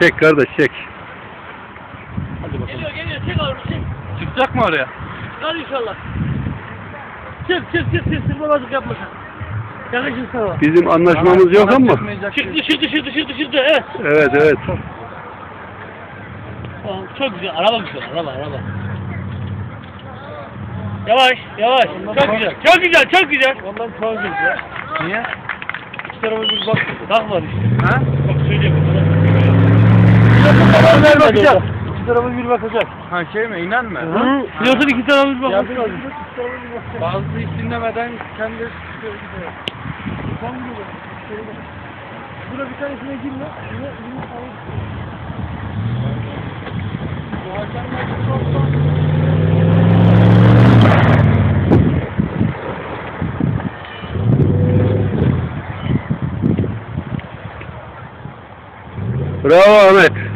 Çek kardeş çek. Hadi bakalım. Geliyor geliyor çek abi çek. Çıkacak mı oraya? Hadi inşallah. Çık çık çık çık sırmamazlık yapma sen. Yakışır sana. Bizim anlaşmamız yok ama. Çıktı çıktı çıktı çıktı çıktı evet. Evet evet. Tamam, Çok güzel araba güzel araba araba. Yavaş yavaş çok güzel çok güzel çok güzel. Ondan çok güzel. Niye? İki tarafa bir bak bak var işte. Ha? Bakacak. İki tarafa bir bakacak. Ha şey mi? İnan mı? Hı? Diyorsun iki tarafa bir bak. Yardım edin. Bazı hiç dinlemeden kendi çıkıyor gidiyor. Buna bir tanesine girme. Yine yine al. Bu hakemler çok Bravo Ahmet.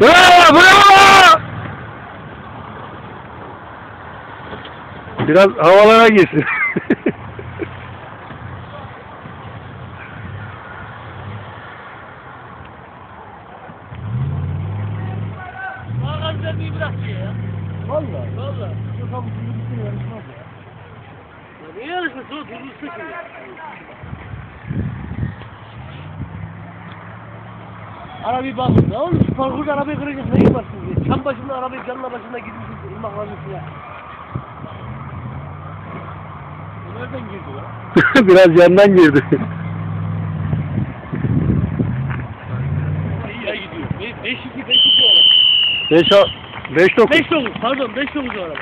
Bravo bravo. Biraz havalara girsin. Vermeyi bırak ya. Valla. Valla. Yok abi bütün yarışmaz ya. Ya niye yarışmasın o tuzlu şimdi. Arabayı basın. Ne olmuş? Parkurda arabayı kıracak ne yaparsın diye. Çam başında arabayı canla başında gitmişsin. İlmak ya. Nereden girdi lan? Biraz yandan girdi. İyi ya gidiyor. 5 2 5 2 araba. 5 5 9. 5 9 pardon 5 9 araba.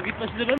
O gitmesi de ben